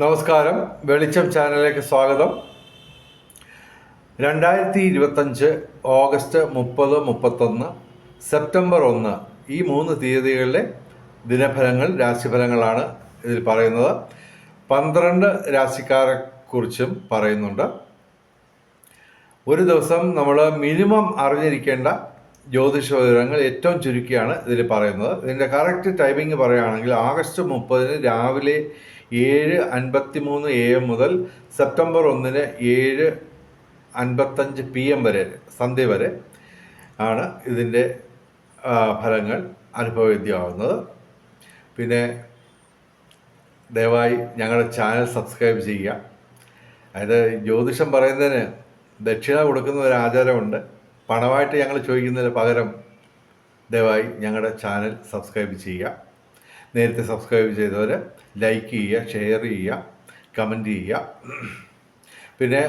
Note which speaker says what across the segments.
Speaker 1: നമസ്കാരം. വെളിച്ചം ചാനലിലേക്ക് സ്വാഗതം. രണ്ടായിരത്തി ഇരുപത്തഞ്ച് ഓഗസ്റ്റ് മുപ്പത് മുപ്പത്തൊന്ന് സെപ്റ്റംബർ ഒന്ന് ഈ മൂന്ന് തീയതികളിലെ ദിനഫലങ്ങൾ രാശിഫലങ്ങളാണ് ഇതിൽ പറയുന്നത്. പന്ത്രണ്ട് രാശിക്കാരെ കുറിച്ചും പറയുന്നുണ്ട്. ഒരു ദിവസം നമ്മൾ മിനിമം അറിഞ്ഞിരിക്കേണ്ട ജ്യോതിഷ വിവരങ്ങൾ ഏറ്റവും ചുരുക്കിയാണ് ഇതിൽ പറയുന്നത്. ഇതിന്റെ കറക്റ്റ് ടൈമിംഗ് പറയുകയാണെങ്കിൽ ആഗസ്റ്റ് മുപ്പതിന് രാവിലെ ഏഴ് അൻപത്തി മൂന്ന് എ എം മുതൽ സെപ്റ്റംബർ ഒന്നിന് ഏഴ് അൻപത്തഞ്ച് പി എം വരെ സന്ധ്യ വരെ ആണ് ഇതിന്റെ ഫലങ്ങൾ അനുഭവവേദ്യമാകുന്നത് പിന്നെ ദയവായി ഞങ്ങളുടെ ചാനൽ സബ്സ്ക്രൈബ് ചെയ്യുക. അതായത് ജ്യോതിഷം പറയുന്നതിന് ദക്ഷിണ കൊടുക്കുന്ന ഒരു ആചാരമുണ്ട്. പണമായിട്ട് ഞങ്ങൾ ചോദിക്കുന്നതിന് പകരം ദയവായി ഞങ്ങളുടെ ചാനൽ സബ്സ്ക്രൈബ് ചെയ്യുക. നേരത്തെ സബ്സ്ക്രൈബ് ചെയ്തവർ ലൈക്ക് ചെയ്യുക ഷെയർ ചെയ്യുക കമന്റ് ചെയ്യുക. പിന്നെ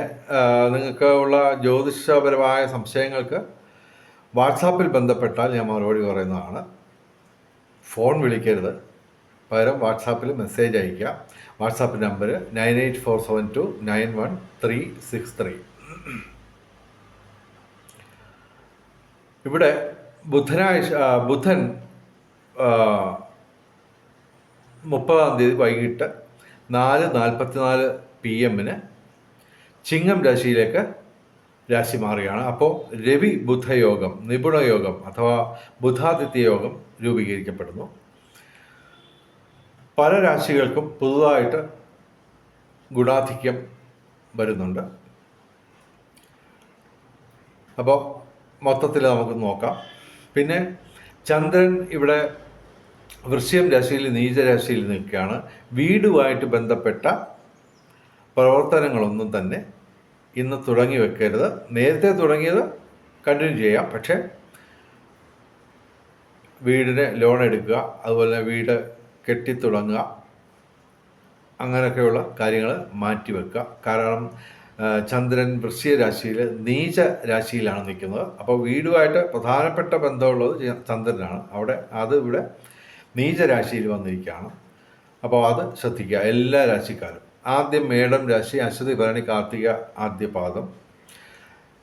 Speaker 1: നിങ്ങൾക്ക് ഉള്ള ജ്യോതിഷപരമായ സംശയങ്ങൾക്ക് വാട്സാപ്പിൽ ബന്ധപ്പെട്ടാൽ ഞാൻ മറുപടി പറയുന്നതാണ്. ഫോൺ വിളിക്കരുത്. പകരം വാട്സാപ്പിൽ മെസ്സേജ് അയയ്ക്കുക. WhatsApp number nine eight four seven two nine one three six three. ഇവിടെ ബുധനാഴ്ച ബുധൻ മുപ്പതാം തീയതി വൈകിട്ട് നാല് നാൽപ്പത്തിനാല് പി എമ്മിന് ചിങ്ങം രാശിയിലേക്ക് രാശി മാറുകയാണ്. അപ്പോൾ രവി ബുധയോഗം നിപുണയോഗം അഥവാ ബുധാദിത്യ യോഗം രൂപീകരിക്കപ്പെടുന്നു. പല രാശികൾക്കും പുതുതായിട്ട് ഗുണാധിക്യം വരുന്നുണ്ട്. അപ്പോൾ മൊത്തത്തിൽ നമുക്ക് നോക്കാം. പിന്നെ ചന്ദ്രൻ ഇവിടെ വൃശ്യം രാശിയിൽ നീചരാശിയിൽ നിൽക്കുകയാണ് വീടുമായിട്ട് ബന്ധപ്പെട്ട പ്രവർത്തനങ്ങളൊന്നും തന്നെ ഇന്ന് തുടങ്ങി വെക്കരുത്. നേരത്തെ തുടങ്ങിയത് കണ്ടിന്യൂ ചെയ്യാം. പക്ഷേ വീടിന് ലോൺ എടുക്കുക അതുപോലെ വീട് കെട്ടിത്തുടങ്ങുക അങ്ങനെയൊക്കെയുള്ള കാര്യങ്ങൾ മാറ്റിവെക്കുക കാരണം ചന്ദ്രൻ വൃശ്യ രാശിയിൽ നീച രാശിയിലാണ് നിൽക്കുന്നത്. അപ്പോൾ വീടുമായിട്ട് പ്രധാനപ്പെട്ട ബന്ധമുള്ളത് ചന്ദ്രനാണ്. അവിടെ അത് ഇവിടെ നീച രാശിയിൽ വന്നിരിക്കുകയാണ്. അപ്പോൾ അത് ശ്രദ്ധിക്കുക എല്ലാ രാശിക്കാരും. ആദ്യം മേടം രാശി അശ്വതി ഭരണി കാർത്തിക ആദ്യ പാദം.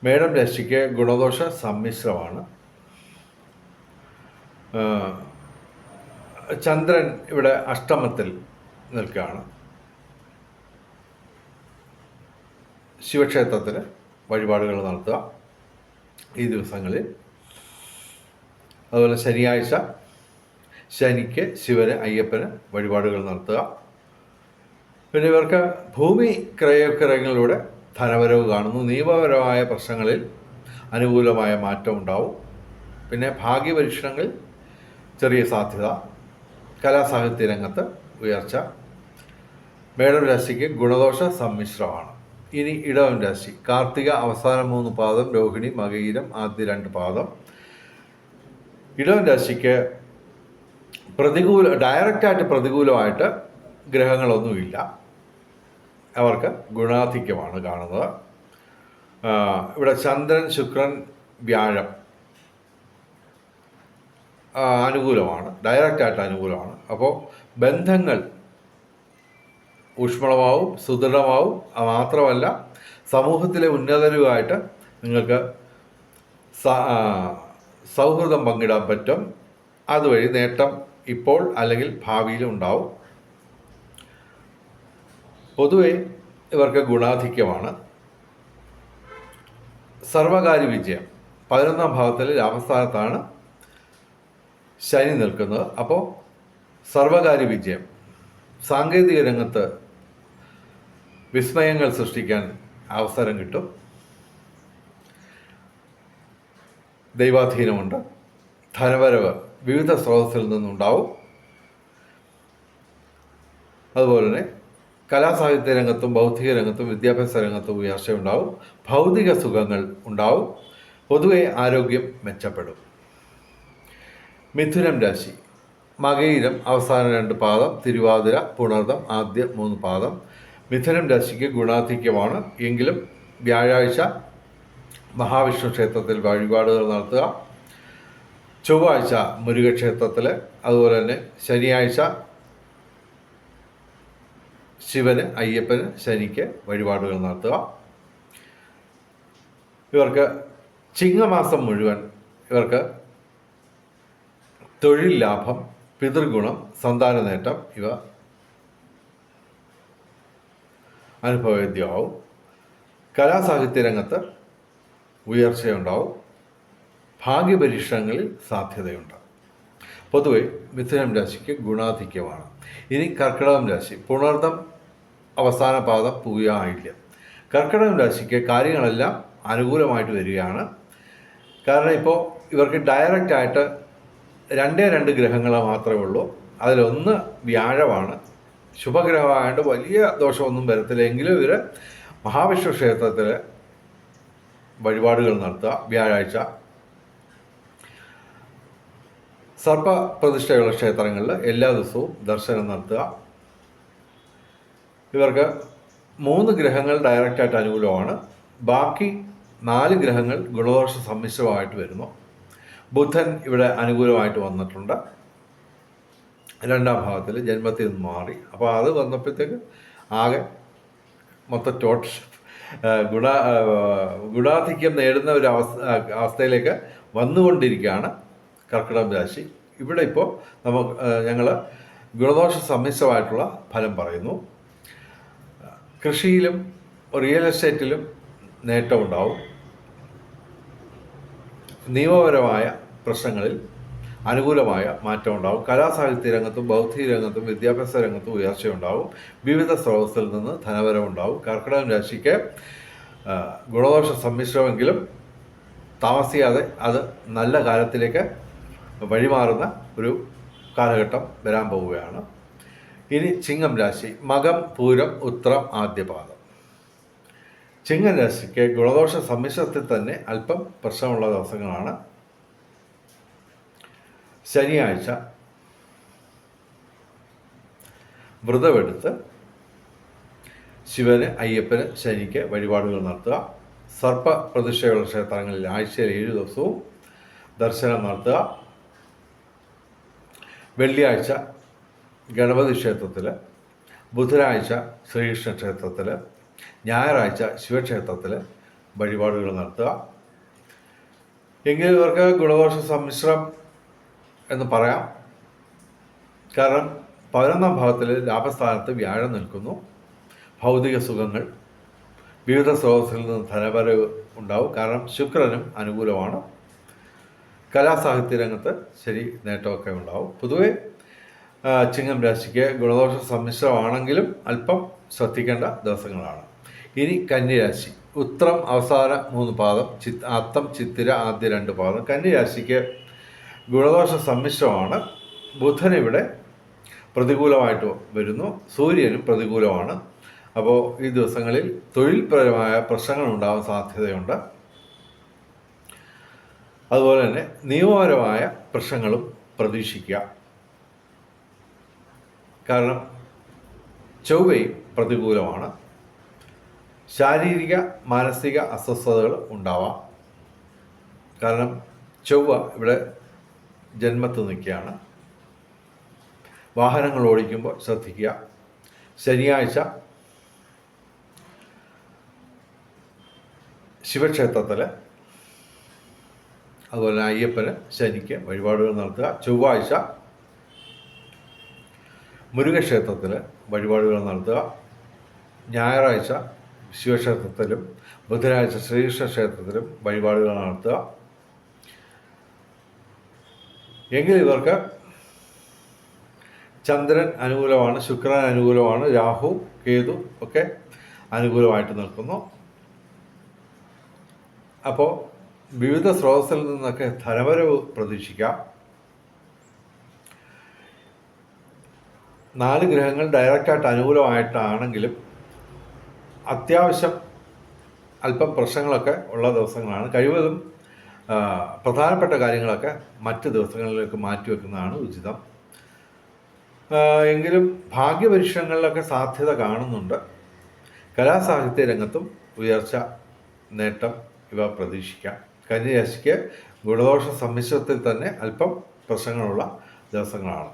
Speaker 1: മേടം രാശിക്ക് ഗുണദോഷ സമ്മിശ്രമാണ്. ചന്ദ്രൻ ഇവിടെ അഷ്ടമത്തിൽ നിൽക്കുകയാണ്. ശിവക്ഷേത്രത്തിൽ വഴിപാടുകൾ നടത്തുക ഈ ദിവസങ്ങളിൽ. അതുപോലെ ശനിയാഴ്ച ശനിക്ക് ശിവന് അയ്യപ്പന് വഴിപാടുകൾ നടത്തുക. പിന്നെ ഇവർക്ക് ഭൂമി ക്രയവിക്രയങ്ങളിലൂടെ ധനവരവ് കാണുന്നു. നിയമപരമായ പ്രശ്നങ്ങളിൽ അനുകൂലമായ മാറ്റം ഉണ്ടാവും. പിന്നെ ഭാഗ്യപരീക്ഷണങ്ങളിൽ ചെറിയ സാധ്യത. കലാസാഹിത്യ രംഗത്ത് ഉയർച്ച. മേടം രാശിക്ക് ഗുണദോഷ സമ്മിശ്രമാണ്. ഇനി ഇടവം രാശി. കാർത്തിക അവസാന മൂന്ന് പാദം രോഹിണി മകയിരം ആദ്യ രണ്ട് പാദം. ഇടവം രാശിക്ക് പ്രതികൂല ഡയറക്റ്റായിട്ട് പ്രതികൂലമായിട്ട് ഗ്രഹങ്ങളൊന്നുമില്ല. അവർക്ക് ഗുണാധിക്യമാണ് കാണുന്നത്. ഇവിടെ ചന്ദ്രൻ ശുക്രൻ വ്യാഴം. അനുകൂലമാണ്. ഡയറക്റ്റായിട്ട് അനുകൂലമാണ്. അപ്പോൾ ബന്ധങ്ങൾ ഊഷ്മളമാവും സുദൃഢമാവും. മാത്രമല്ല സമൂഹത്തിലെ ഉന്നതരുമായിട്ട് നിങ്ങൾക്ക് സൗഹൃദം പങ്കിടാൻ പറ്റും. അതുവഴി നേട്ടം ഇപ്പോൾ അല്ലെങ്കിൽ ഭാവിയിലും ഉണ്ടാവും. പൊതുവെ ഇവർക്ക് ഗുണാധിക്യമാണ്. സർവകാര്യ വിജയം. പതിനൊന്നാം ഭാവത്തിൽ ലാഭസ്ഥാനത്താണ് ശനി നിൽക്കുന്നത്. അപ്പോൾ സർവകാര്യ വിജയം. സാങ്കേതിക രംഗത്ത് വിസ്മയങ്ങൾ സൃഷ്ടിക്കാൻ അവസരം കിട്ടും. ദൈവാധീനമുണ്ട്. ധനവരവ് വിവിധ സ്രോതസ്സിൽ നിന്നുണ്ടാവും. അതുപോലെ തന്നെ കലാസാഹിത്യ രംഗത്തും ബൗദ്ധിക രംഗത്തും വിദ്യാഭ്യാസ രംഗത്തും ഉയർച്ചയുണ്ടാവും ഭൗതിക സുഖങ്ങൾ ഉണ്ടാവും. പൊതുവെ ആരോഗ്യം മെച്ചപ്പെടും. മിഥുനം രാശി. മകയിരം അവസാന രണ്ട് പാദം തിരുവാതിര പുണർദം ആദ്യ മൂന്ന് പാദം. മിഥുനം രാശിക്ക് ഗുണാധിക്യമാണ്. എങ്കിലും വ്യാഴാഴ്ച മഹാവിഷ്ണു ക്ഷേത്രത്തിൽ വഴിപാടുകൾ നടത്തുക. ചൊവ്വാഴ്ച മുരുകക്ഷേത്രത്തിൽ അതുപോലെ തന്നെ ശനിയാഴ്ച ശിവന് അയ്യപ്പന് ശനിക്ക് വഴിപാടുകൾ നടത്തുക. ഇവർക്ക് ചിങ്ങമാസം മുഴുവൻ ഇവർക്ക് തൊഴിൽ ലാഭം പിതൃഗുണം സന്താന നേട്ടം ഇവ അനുഭവവേദ്യമാവും. കലാസാഹിത്യ രംഗത്ത് ഉയർച്ചയുണ്ടാവും. ഭാഗ്യപരീക്ഷണങ്ങളിൽ സാധ്യതയുണ്ട്. പൊതുവെ മിഥുനം രാശിക്ക് ഗുണാധിക്യമാണ്. ഇനി കർക്കിടകം രാശി പുണർദം അവസാന പാദം പൂയായില്ല കർക്കിടകം രാശിക്ക് കാര്യങ്ങളെല്ലാം അനുകൂലമായിട്ട് വരികയാണ്. കാരണം ഇപ്പോൾ ഇവർക്ക് ഡയറക്റ്റ് ആയിട്ട് രണ്ടേ രണ്ട് ഗ്രഹങ്ങൾ മാത്രമേ ഉള്ളൂ. അതിലൊന്ന് വ്യാഴമാണ്. ശുഭഗ്രഹമായതുകൊണ്ട് വലിയ ദോഷമൊന്നും വരത്തില്ല. എങ്കിലും ഇവർ മഹാവിഷ്ണു ക്ഷേത്രത്തിൽ വഴിപാടുകൾ നടത്തുക. വ്യാഴാഴ്ച സർപ്പ പ്രതിഷ്ഠയുള്ള ക്ഷേത്രങ്ങളിൽ എല്ലാ ദിവസവും ദർശനം നടത്തുക. ഇവർക്ക് മൂന്ന് ഗ്രഹങ്ങൾ ഡയറക്റ്റായിട്ട് അനുകൂലമാണ്. ബാക്കി നാല് ഗ്രഹങ്ങൾ ഗുണദോഷ സമ്മിശ്രമായിട്ട് വരുന്നു. ബുധൻ ഇവിടെ അനുകൂലമായിട്ട് വന്നിട്ടുണ്ട്. രണ്ടാം ഭാഗത്തിൽ ജന്മത്തിൽ നിന്ന് മാറി. അപ്പോൾ അത് വന്നപ്പോഴത്തേക്ക് ആകെ മൊത്തം ടോട്ടൽ ഗുണ ഗുണാധിക്യം നേടുന്ന ഒരു അവസ്ഥ അവസ്ഥയിലേക്ക് വന്നുകൊണ്ടിരിക്കുകയാണ് കർക്കിടക രാശി. ഇവിടെ ഇപ്പോൾ നമുക്ക് ഞങ്ങൾ ഗുണദോഷ സമ്മിശ്രമായിട്ടുള്ള ഫലം പറയുന്നു. കൃഷിയിലും റിയൽ എസ്റ്റേറ്റിലും നേട്ടമുണ്ടാവും നിയമപരമായ പ്രശ്നങ്ങളിൽ അനുകൂലമായ മാറ്റം ഉണ്ടാവും. കലാസാഹിത്യ രംഗത്തും ബൗദ്ധിക രംഗത്തും വിദ്യാഭ്യാസ രംഗത്തും ഉയർച്ചയുണ്ടാവും വിവിധ സ്രോതസ്സിൽ നിന്ന് ധനപരമുണ്ടാവും കർക്കിടകം രാശിക്ക് ഗുണദോഷ സമ്മിശ്രമെങ്കിലും താമസിയാതെ അത് നല്ല കാലത്തിലേക്ക് വഴിമാറുന്ന ഒരു കാലഘട്ടം വരാൻ പോവുകയാണ്. ഇനി ചിങ്ങം രാശി മകം പൂരം ഉത്രം ആദ്യപാദം. ചിങ്ങം രാശിക്ക് ഗുണദോഷ സമ്മിശ്രത്തിൽ തന്നെ അല്പം പ്രശ്നമുള്ള ദിവസങ്ങളാണ്. ശനിയാഴ്ച വ്രതമെടുത്ത് ശിവന് അയ്യപ്പന് ശനിക്ക് വഴിപാടുകൾ നടത്തുക. സർപ്പ പ്രതിഷ്ഠയുള്ള ക്ഷേത്രങ്ങളിൽ ആഴ്ചയിൽ ഏഴ് ദിവസവും ദർശനം നടത്തുക. വെള്ളിയാഴ്ച ഗണപതി ക്ഷേത്രത്തിൽ ബുധനാഴ്ച ശ്രീകൃഷ്ണ ക്ഷേത്രത്തിൽ ഞായറാഴ്ച ശിവക്ഷേത്രത്തിൽ വഴിപാടുകൾ നടത്തുക. എങ്കിൽ ഇവർക്ക് ഗുണദോഷ സമ്മിശ്രം എന്ന് പറയാം. കാരണം പതിനൊന്നാം ഭാഗത്തിൽ ലാഭസ്ഥാനത്ത് വ്യാഴം നിൽക്കുന്നു. ഭൗതിക സുഖങ്ങൾ വിവിധ സ്രോതസ്സിൽ നിന്ന് ധനപരവ് ഉണ്ടാവും. കാരണം ശുക്രനും അനുകൂലമാണ്. കലാസാഹിത്യ രംഗത്ത് ശരി നേട്ടമൊക്കെ ഉണ്ടാവും. പൊതുവെ ചിങ്ങം രാശിക്ക് ഗുണദോഷ സമ്മിശ്രമാണെങ്കിലും അല്പം ശ്രദ്ധിക്കേണ്ട ദിവസങ്ങളാണ്. ഇനി കന്യരാശി ഉത്രം അവസാന മൂന്ന് പാദം ചി അത്തം ചിത്തിര ആദ്യ രണ്ട് പാദം. കന്യരാശിക്ക് ഗുണദോഷ സമ്മിശ്രമാണ്. ഇവിടെ പ്രതികൂലമായിട്ട് വരുന്നു. സൂര്യനും പ്രതികൂലമാണ്. അപ്പോൾ ഈ ദിവസങ്ങളിൽ തൊഴിൽപരമായ പ്രശ്നങ്ങൾ ഉണ്ടാവാൻ സാധ്യതയുണ്ട്. അതുപോലെ തന്നെ നിയമപരമായ പ്രശ്നങ്ങളും പ്രതീക്ഷിക്കുക. കാരണം ചൊവ്വയും പ്രതികൂലമാണ്. ശാരീരിക മാനസിക അസ്വസ്ഥതകൾ ഉണ്ടാവാം. കാരണം ചൊവ്വ ഇവിടെ ജന്മത്ത് നിൽക്കുകയാണ്. വാഹനങ്ങൾ ഓടിക്കുമ്പോൾ ശ്രദ്ധിക്കുക. ശനിയാഴ്ച ശിവക്ഷേത്രത്തിൽ അതുപോലെ അയ്യപ്പന് ശനിക്ക് വഴിപാടുകൾ നടത്തുക. ചൊവ്വാഴ്ച മുരുകക്ഷേത്രത്തിൽ വഴിപാടുകൾ നടത്തുക. ഞായറാഴ്ച ശിവക്ഷേത്രത്തിലും ബുധനാഴ്ച ശ്രീകൃഷ്ണ ക്ഷേത്രത്തിലും വഴിപാടുകൾ നടത്തുക. എങ്കിൽ ഇവർക്ക് ചന്ദ്രൻ അനുകൂലമാണ് ശുക്രൻ അനുകൂലമാണ് രാഹു കേതു ഒക്കെ അനുകൂലമായിട്ട് നിൽക്കുന്നു. അപ്പോൾ വിവിധ സ്രോതസ്സിൽ നിന്നൊക്കെ ധനവരവ് പ്രതീക്ഷിക്കാം. നാല് ഗ്രഹങ്ങൾ ഡയറക്റ്റായിട്ട് അനുകൂലമായിട്ടാണെങ്കിലും അത്യാവശ്യം അല്പം പ്രശ്നങ്ങളൊക്കെ ഉള്ള ദിവസങ്ങളാണ്. കഴിവതും പ്രധാനപ്പെട്ട കാര്യങ്ങളൊക്കെ മറ്റ് ദിവസങ്ങളിലേക്ക് മാറ്റിവെക്കുന്നതാണ് ഉചിതം. എങ്കിലും ഭാഗ്യപരീക്ഷണങ്ങളിലൊക്കെ സാധ്യത കാണുന്നുണ്ട്. കലാസാഹിത്യ രംഗത്തും ഉയർച്ച നേട്ടം ഇവ പ്രതീക്ഷിക്കാം. കന്യരാശിക്ക് ഗുണദോഷ സമ്മിശ്രത്തിൽ തന്നെ അല്പം പ്രശ്നങ്ങളുള്ള ദിവസങ്ങളാണ്.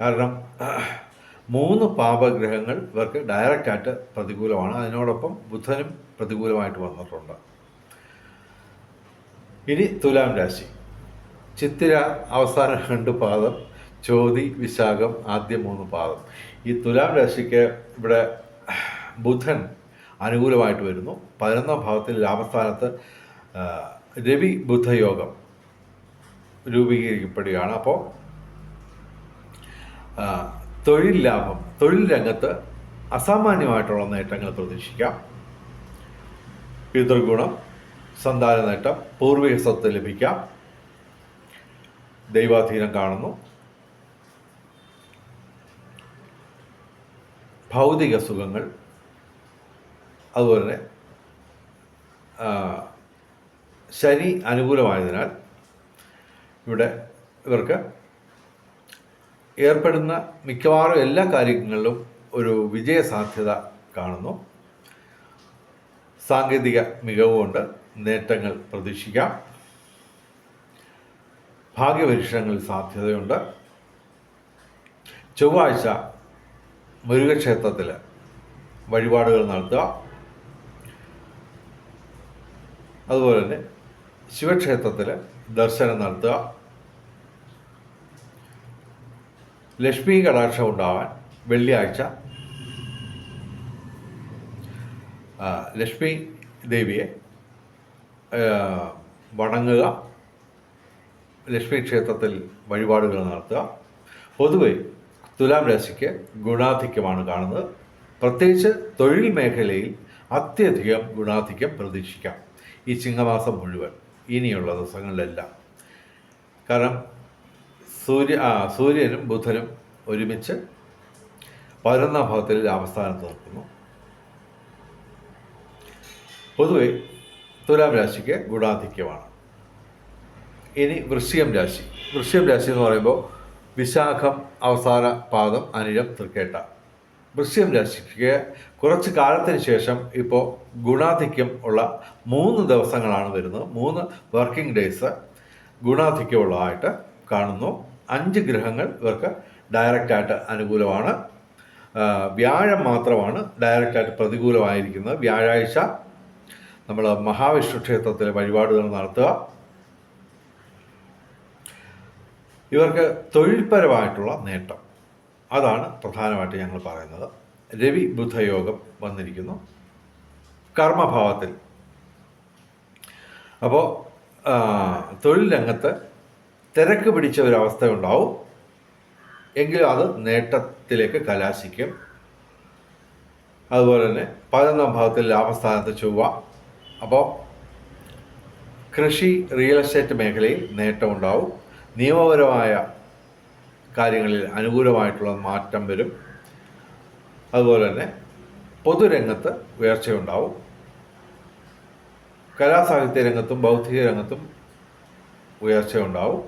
Speaker 1: കാരണം മൂന്ന് പാപഗ്രഹങ്ങൾ ഇവർക്ക് ഡയറക്റ്റായിട്ട് പ്രതികൂലമാണ്. അതിനോടൊപ്പം ബുധനും പ്രതികൂലമായിട്ട് വന്നിട്ടുണ്ട്. ഇനി തുലാം രാശി. ചിത്തിര അവസാന രണ്ട് പാദം ചോതി വിശാഖം ആദ്യ മൂന്ന് പാദം. ഈ തുലാം രാശിക്ക് ഇവിടെ ബുധൻ അനുകൂലമായിട്ട് വരുന്നു. പതിനൊന്നാം ഭാവത്തിൽ ലാഭസ്ഥാനത്ത് രവി ബുധയോഗം രൂപീകരിക്കപ്പെടുകയാണ്. അപ്പോൾ തൊഴിൽ ലാഭം തൊഴിൽ രംഗത്ത് അസാമാന്യമായിട്ടുള്ള നേട്ടങ്ങൾ പ്രതീക്ഷിക്കാം. പിതൃഗുണം സന്താന നേട്ടം പൂർവിക സ്വത്ത് ലഭിക്കാം. ദൈവാധീനം കാണുന്നു. ഭൗതിക സുഖങ്ങൾ അതുപോലെ തന്നെ ശനി അനുകൂലമായതിനാൽ ഇവിടെ ഇവർക്ക് ഏർപ്പെടുന്ന മിക്കവാറും എല്ലാ കാര്യങ്ങളിലും ഒരു വിജയ സാധ്യത കാണുന്നു. സാങ്കേതിക മികവുകൊണ്ട് നേട്ടങ്ങൾ പ്രതീക്ഷിക്കാം. ഭാഗ്യപരീക്ഷണങ്ങളിൽ സാധ്യതയുണ്ട്. ചൊവ്വാഴ്ച മുരുകക്ഷേത്രത്തിൽ വഴിപാടുകൾ നടത്തുക. അതുപോലെ തന്നെ ശിവക്ഷേത്രത്തിൽ ദർശനം നടത്തുക. ലക്ഷ്മി കടാക്ഷം ഉണ്ടാവാൻ വെള്ളിയാഴ്ച ലക്ഷ്മി ദേവിയെ വണങ്ങുക. ലക്ഷ്മി ക്ഷേത്രത്തിൽ വഴിപാടുകൾ നടത്തുക. പൊതുവെ തുലാം രാശിക്ക് ഗുണാധിക്യമാണ് കാണുന്നത്. പ്രത്യേകിച്ച് തൊഴിൽ മേഖലയിൽ അത്യധികം ഗുണാധിക്യം പ്രതീക്ഷിക്കാം. ഈ ചിങ്ങമാസം മുഴുവൻ ഇനിയുള്ള ദിവസങ്ങളിലെല്ലാം. കാരണം സൂര്യ ആ സൂര്യനും ബുധനും ഒരുമിച്ച് പതിനൊന്നാം ഭാഗത്തിൽ ലാഭസ്ഥാനത്ത് നിൽക്കുന്നു പൊതുവെ തുലാം രാശിക്ക് ഗുണാധിക്യമാണ്. ഇനി വൃശ്ചികം രാശി. വൃശ്ചികം രാശി എന്ന് പറയുമ്പോൾ വിശാഖം അവസാന പാദം അനിഴം തൃക്കേട്ട. വൃശ്ചികം രാശിക്ക് കുറച്ച് കാലത്തിന് ശേഷം ഇപ്പോൾ ഗുണാധിക്യം ഉള്ള മൂന്ന് ദിവസങ്ങളാണ് വരുന്നത്. മൂന്ന് വർക്കിംഗ് ഡേയ്സ് ഗുണാധിക്യമുള്ളതായിട്ട് കാണുന്നു. അഞ്ച് ഗ്രഹങ്ങൾ ഇവർക്ക് ഡയറക്റ്റായിട്ട് അനുകൂലമാണ്. വ്യാഴം മാത്രമാണ് ഡയറക്റ്റായിട്ട് പ്രതികൂലമായിരിക്കുന്നത്. വ്യാഴാഴ്ച നമ്മൾ മഹാവിഷ്ണു ക്ഷേത്രത്തിലെ വഴിപാടുകൾ നടത്തുക. ഇവർക്ക് തൊഴിൽപരമായിട്ടുള്ള നേട്ടം. അതാണ് പ്രധാനമായിട്ട് ഞങ്ങൾ പറയുന്നത്. രവി ബുധയോഗം വന്നിരിക്കുന്നു. കർമ്മഭാവത്തിൽ. അപ്പോൾ തൊഴിൽ രംഗത്ത് തിരക്ക് പിടിച്ച ഒരവസ്ഥ ഉണ്ടാവും എങ്കിലും അത് നേട്ടത്തിലേക്ക് കലാശിക്കും. അതുപോലെ തന്നെ പതിനൊന്നാം ഭാവത്തിൽ ലാഭസ്ഥാനത്ത് ചൊവ്വ. അപ്പോൾ കൃഷി റിയൽ എസ്റ്റേറ്റ് മേഖലയിൽ നേട്ടമുണ്ടാവും. നിയമപരമായ കാര്യങ്ങളിൽ അനുകൂലമായിട്ടുള്ള മാറ്റം വരും. അതുപോലെ തന്നെ പൊതുരംഗത്ത് ഉയർച്ചയുണ്ടാവും. കലാസാഹിത്യ രംഗത്തും ബൗദ്ധിക രംഗത്തും ഉയർച്ചയുണ്ടാവും.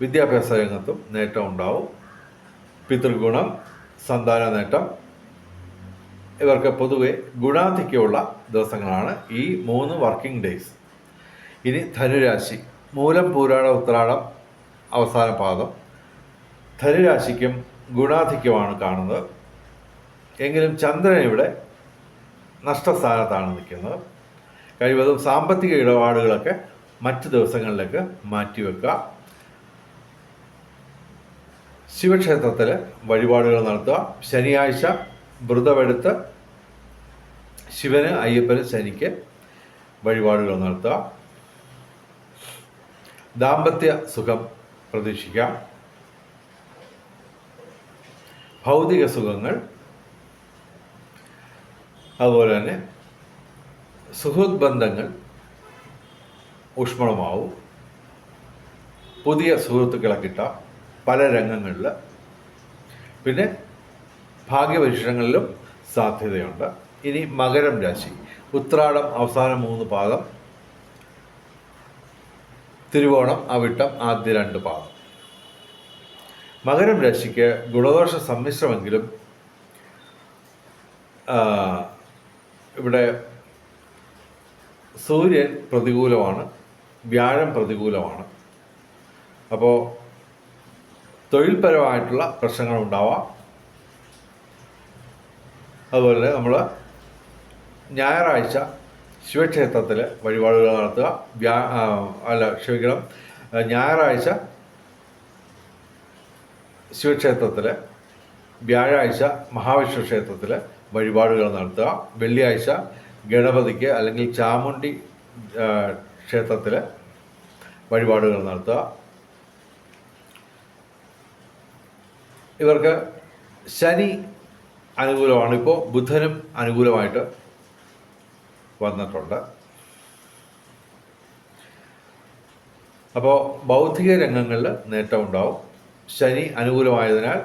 Speaker 1: വിദ്യാഭ്യാസ രംഗത്തും നേട്ടം ഉണ്ടാവും. പിതൃഗുണം സന്താന നേട്ടം ഇവർക്ക് പൊതുവെ ഗുണാധിക്യമുള്ള ദിവസങ്ങളാണ് ഈ മൂന്ന് വർക്കിംഗ് ഡേയ്സ്. ഇനി ധനുരാശി മൂലം പൂരാട ഉത്രാടം അവസാന പാദം. ധനുരാശിക്കും ഗുണാധിക്യമാണ് കാണുന്നത്. എങ്കിലും ചന്ദ്രൻ ഇവിടെ നഷ്ടസ്ഥാനത്താണ് നിൽക്കുന്നത്. കഴിവതും സാമ്പത്തിക ഇടപാടുകളൊക്കെ മറ്റു ദിവസങ്ങളിലേക്ക് മാറ്റിവെക്കുക. ശിവക്ഷേത്രത്തിൽ വഴിപാടുകൾ നടത്തുക. ശനിയാഴ്ച വ്രതമെടുത്ത് ശിവന് അയ്യപ്പന് ശനിക്ക് വഴിപാടുകൾ നടത്തുക. ദാമ്പത്യ സുഖം പ്രതീക്ഷിക്കാം. ഭൗതിക സുഖങ്ങൾ അതുപോലെ തന്നെ സുഹൃത് ബന്ധങ്ങൾ ഊഷ്മളമാവും. പുതിയ സുഹൃത്തുക്കളെ കിട്ടാം പല രംഗങ്ങളിൽ. പിന്നെ ഭാഗ്യപരീക്ഷണങ്ങളിലും സാധ്യതയുണ്ട്. ഇനി മകരം രാശി ഉത്രാടം അവസാന മൂന്ന് പാദം തിരുവോണം അവിട്ടം ആദ്യ രണ്ട് പാദം. മകരം രാശിക്ക് ഗുണദോഷ സമ്മിശ്രമെങ്കിലും ഇവിടെ സൂര്യൻ പ്രതികൂലമാണ് വ്യാഴം പ്രതികൂലമാണ്. അപ്പോൾ തൊഴിൽപരമായിട്ടുള്ള പ്രശ്നങ്ങൾ ഉണ്ടാവാം. അതുപോലെ നമ്മൾ ഞായറാഴ്ച ശിവക്ഷേത്രത്തിൽ വഴിപാടുകൾ നടത്തുക. വ്യാ അല്ല ക്ഷമിക്കണം ഞായറാഴ്ച ശിവക്ഷേത്രത്തിൽ വ്യാഴാഴ്ച മഹാവിഷ്ണു ക്ഷേത്രത്തിൽ വഴിപാടുകൾ നടത്തുക. വെള്ളിയാഴ്ച ഗണപതിക്ക് അല്ലെങ്കിൽ ചാമുണ്ടി ക്ഷേത്രത്തിൽ വഴിപാടുകൾ നടത്തുക. ഇവർക്ക് ശനി അനുകൂലമാണ്. ഇപ്പോൾ ബുധനും അനുകൂലമായിട്ട് വന്നിട്ടുണ്ട്. അപ്പോൾ ബൗദ്ധിക രംഗങ്ങളിൽ നേട്ടമുണ്ടാവും. ശനി അനുകൂലമായതിനാൽ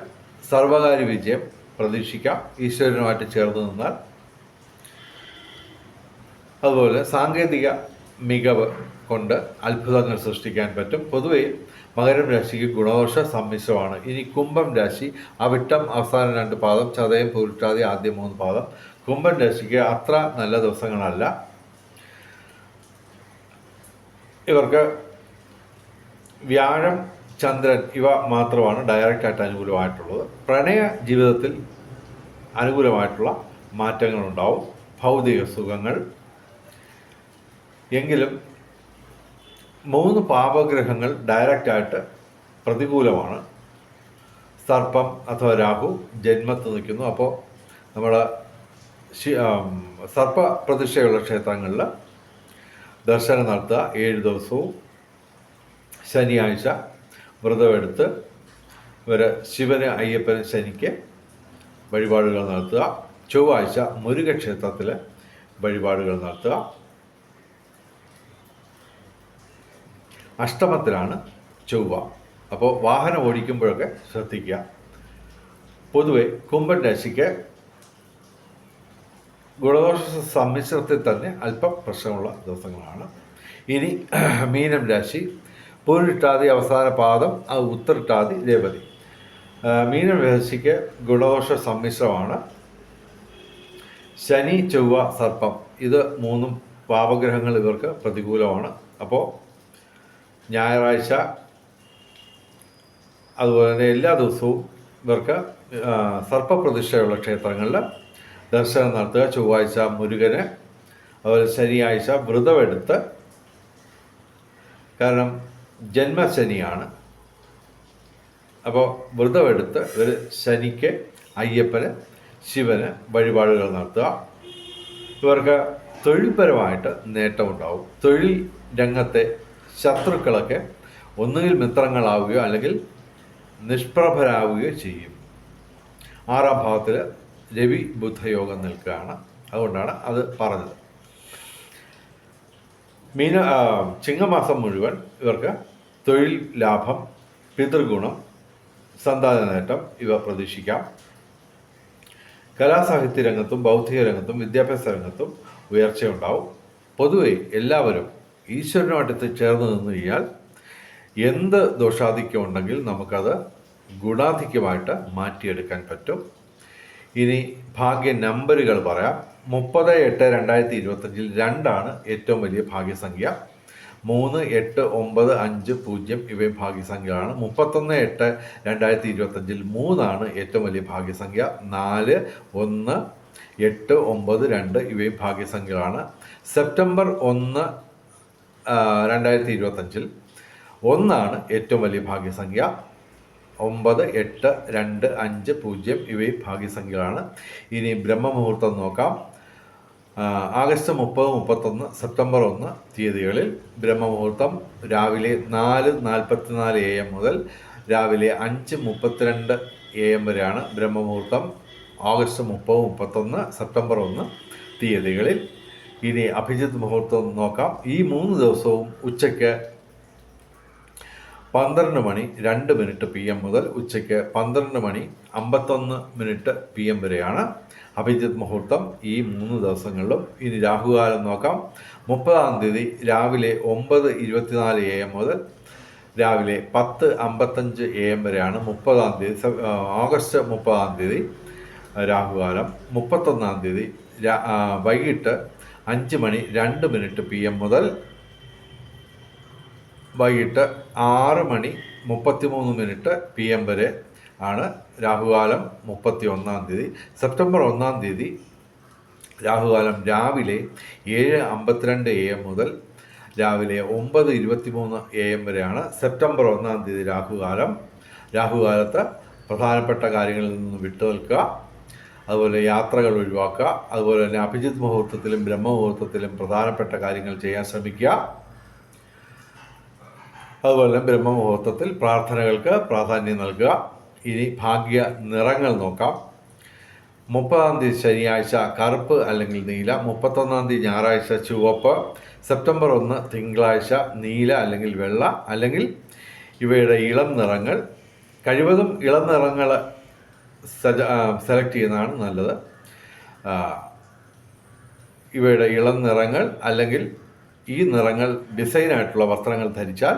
Speaker 1: സർവകാര്യ വിജയം പ്രതീക്ഷിക്കാം. ഈശ്വരനുമായിട്ട് ചേർന്ന് നിന്നാൽ. അതുപോലെ സാങ്കേതിക മികവ് കൊണ്ട് അത്ഭുതങ്ങൾ സൃഷ്ടിക്കാൻ പറ്റും. പൊതുവെ മകരം രാശിക്ക് ഗുണദോഷ സമ്മിശ്രമാണ്. ഇനി കുംഭം രാശി അവിട്ടം അവസാന രണ്ട് പാദം ചതയം പൂരിട്ടാതി ആദ്യം മൂന്ന് പാദം. കുംഭം രാശിക്ക് അത്ര നല്ല ദിവസങ്ങളല്ല. ഇവർക്ക് വ്യാഴം ചന്ദ്രൻ ഇവ മാത്രമാണ് ഡയറക്റ്റായിട്ട് അനുകൂലമായിട്ടുള്ളത്. പ്രണയ ജീവിതത്തിൽ അനുകൂലമായിട്ടുള്ള മാറ്റങ്ങളുണ്ടാവും. ഭൗതിക സുഖങ്ങൾ. എങ്കിലും മൂന്ന് പാപഗ്രഹങ്ങൾ ഡയറക്റ്റായിട്ട് പ്രതികൂലമാണ്. സർപ്പം അഥവാ രാഹു ജന്മത്ത് നിൽക്കുന്നു. അപ്പോൾ നമ്മൾ സർപ്പ പ്രതിഷ്ഠയുള്ള ക്ഷേത്രങ്ങളിൽ ദർശനം നടത്തുക. ഏഴ് ദിവസവും. ശനിയാഴ്ച വ്രതമെടുത്ത് ഇവർ ശിവന് അയ്യപ്പന് ശനിക്ക് വഴിപാടുകൾ നടത്തുക. ചൊവ്വാഴ്ച മുരുകക്ഷേത്രത്തിൽ വഴിപാടുകൾ നടത്തുക. അഷ്ടമത്തിലാണ് ചൊവ്വ. അപ്പോൾ വാഹനം ഓടിക്കുമ്പോഴൊക്കെ ശ്രദ്ധിക്കുക. പൊതുവെ കുംഭൻ രാശിക്ക് ഗുണദോഷ സമ്മിശ്രത്തിൽ തന്നെ അല്പം പ്രശ്നമുള്ള ദിവസങ്ങളാണ്. ഇനി മീനം രാശി പൂരിട്ടാതി അവസാന പാദം ഉത്തരിട്ടാതി രേവതി. ആ, മീനം ഗുണദോഷ സമ്മിശ്രമാണ്. ശനി ചൊവ്വ സർപ്പം ഇത് മൂന്നും പാപഗ്രഹങ്ങൾ ഇവർക്ക് പ്രതികൂലമാണ്. അപ്പോൾ ഞായറാഴ്ച അതുപോലെ തന്നെ എല്ലാ ദിവസവും ഇവർക്ക് സർപ്പപ്രതിഷ്ഠയുള്ള ക്ഷേത്രങ്ങളിൽ ദർശനം നടത്തുക. ചൊവ്വാഴ്ച മുരുകന് അതുപോലെ ശനിയാഴ്ച വ്രതമെടുത്ത്. കാരണം ജന്മശനിയാണ്. അപ്പോൾ വ്രതമെടുത്ത് ഇവർ ശനിക്ക് അയ്യപ്പന് ശിവന് വഴിപാടുകൾ നടത്തുക. ഇവർക്ക് തൊഴിൽപരമായിട്ട് നേട്ടമുണ്ടാവും. തൊഴിൽ രംഗത്തെ ശത്രുക്കളൊക്കെ ഒന്നുകിൽ മിത്രങ്ങളാവുകയോ അല്ലെങ്കിൽ നിഷ്പ്രഭരാവുകയോ ചെയ്യും. ആറാം ഭാവത്തിൽ രവി ബുദ്ധയോഗം നിൽക്കുകയാണ്. അതുകൊണ്ടാണ് അത് പറഞ്ഞത്. മീന ചിങ്ങമാസം മുഴുവൻ ഇവർക്ക് തൊഴിൽ ലാഭം പിതൃഗുണം സന്താന നേട്ടം ഇവ പ്രതീക്ഷിക്കാം. കലാസാഹിത്യ രംഗത്തും ബൗദ്ധിക രംഗത്തും വിദ്യാഭ്യാസ രംഗത്തും ഉയർച്ചയുണ്ടാവും. പൊതുവെ എല്ലാവരും ഈശ്വരനുമായിട്ട് ചേർന്ന് നിന്ന് കഴിഞ്ഞാൽ എന്ത് ദോഷാധിക്യം ഉണ്ടെങ്കിൽ നമുക്കത് ഗുണാധിക്യമായിട്ട് മാറ്റിയെടുക്കാൻ പറ്റും. ഇനി ഭാഗ്യ നമ്പറുകൾ പറയാം. മുപ്പത് എട്ട് രണ്ടായിരത്തി ഇരുപത്തഞ്ചിൽ രണ്ടാണ് ഏറ്റവും വലിയ ഭാഗ്യസംഖ്യ. മൂന്ന് എട്ട് ഒമ്പത് അഞ്ച് പൂജ്യം ഇവയും ഭാഗ്യസംഖ്യകളാണ്. മുപ്പത്തൊന്ന് എട്ട് രണ്ടായിരത്തി ഇരുപത്തഞ്ചിൽ മൂന്നാണ് ഏറ്റവും വലിയ ഭാഗ്യസംഖ്യ. നാല് ഒന്ന് എട്ട് ഒമ്പത് രണ്ട് ഇവയും ഭാഗ്യസംഖ്യകളാണ്. സെപ്റ്റംബർ ഒന്ന് രണ്ടായിരത്തി ഇരുപത്തഞ്ചിൽ ഒന്നാണ് ഏറ്റവും വലിയ ഭാഗ്യസംഖ്യ. ഒമ്പത് എട്ട് രണ്ട് അഞ്ച് പൂജ്യം ഇവയും ഭാഗ്യസംഖ്യകളാണ്. ഇനി ബ്രഹ്മമുഹൂർത്തം നോക്കാം. ആഗസ്റ്റ് മുപ്പത് മുപ്പത്തൊന്ന് സെപ്റ്റംബർ ഒന്ന് തീയതികളിൽ ബ്രഹ്മമുഹൂർത്തം രാവിലെ നാല് നാൽപ്പത്തിനാല് എ എം മുതൽ രാവിലെ അഞ്ച് മുപ്പത്തിരണ്ട് എ എം വരെയാണ് ബ്രഹ്മമുഹൂർത്തം ഓഗസ്റ്റ് മുപ്പത് മുപ്പത്തൊന്ന് സെപ്റ്റംബർ ഒന്ന് തീയതികളിൽ. ഇനി അഭിജിത്ത് മുഹൂർത്തം നോക്കാം. ഈ മൂന്ന് ദിവസവും ഉച്ചയ്ക്ക് പന്ത്രണ്ട് മണി രണ്ട് മിനിറ്റ് പി എം മുതൽ ഉച്ചയ്ക്ക് പന്ത്രണ്ട് മണി അമ്പത്തൊന്ന് മിനിറ്റ് പി എം വരെയാണ് അഭിജിത് മുഹൂർത്തം ഈ മൂന്ന് ദിവസങ്ങളിലും. ഇനി രാഹുകാലം നോക്കാം. മുപ്പതാം തീയതി രാവിലെ ഒമ്പത് ഇരുപത്തിനാല് എ എം മുതൽ രാവിലെ പത്ത് അമ്പത്തഞ്ച് എ എം വരെയാണ് മുപ്പതാം തീയതി ഓഗസ്റ്റ് മുപ്പതാം തീയതി രാഹുകാലം. മുപ്പത്തൊന്നാം തീയതി വൈകിട്ട് അഞ്ച് മണി രണ്ട് മിനിറ്റ് പി എം മുതൽ വൈകിട്ട് ആറ് മണി മുപ്പത്തി മൂന്ന് മിനിറ്റ് പി എം വരെ ആണ് രാഹുകാലം മുപ്പത്തി ഒന്നാം തീയതി. സെപ്റ്റംബർ ഒന്നാം തീയതി രാഹുകാലം രാവിലെ ഏഴ് അമ്പത്തിരണ്ട് എ എം മുതൽ രാവിലെ ഒമ്പത് ഇരുപത്തിമൂന്ന് എ എം വരെയാണ് സെപ്റ്റംബർ ഒന്നാം തീയതി രാഹുകാലം. രാഹുകാലത്ത് പ്രധാനപ്പെട്ട കാര്യങ്ങളിൽ നിന്ന് വിട്ടു നിൽക്കുക അതുപോലെ യാത്രകൾ ഒഴിവാക്കുക അതുപോലെ തന്നെ അഭിജിത് മുഹൂർത്തത്തിലും ബ്രഹ്മ മുഹൂർത്തത്തിലും പ്രധാനപ്പെട്ട കാര്യങ്ങൾ ചെയ്യാൻ ശ്രമിക്കുക. അതുപോലെ ബ്രഹ്മമുഹൂർത്തത്തിൽ പ്രാർത്ഥനകൾക്ക് പ്രാധാന്യം നൽകുക. ഇനി ഭാഗ്യ നിറങ്ങൾ നോക്കാം. മുപ്പതാം തീയതി ശനിയാഴ്ച കറുപ്പ് അല്ലെങ്കിൽ നീല. മുപ്പത്തൊന്നാം തീയതി ഞായറാഴ്ച ചുവപ്പ്. സെപ്റ്റംബർ ഒന്ന് തിങ്കളാഴ്ച നീല അല്ലെങ്കിൽ വെള്ള അല്ലെങ്കിൽ ഇവയുടെ ഇളം നിറങ്ങൾ. കഴിവതും ഇളം നിറങ്ങൾ സജ സെലക്ട് ചെയ്യുന്നതാണ് നല്ലത്. ഇവയുടെ ഇളം നിറങ്ങൾ അല്ലെങ്കിൽ ഈ നിറങ്ങൾ ഡിസൈനായിട്ടുള്ള വസ്ത്രങ്ങൾ ധരിച്ചാൽ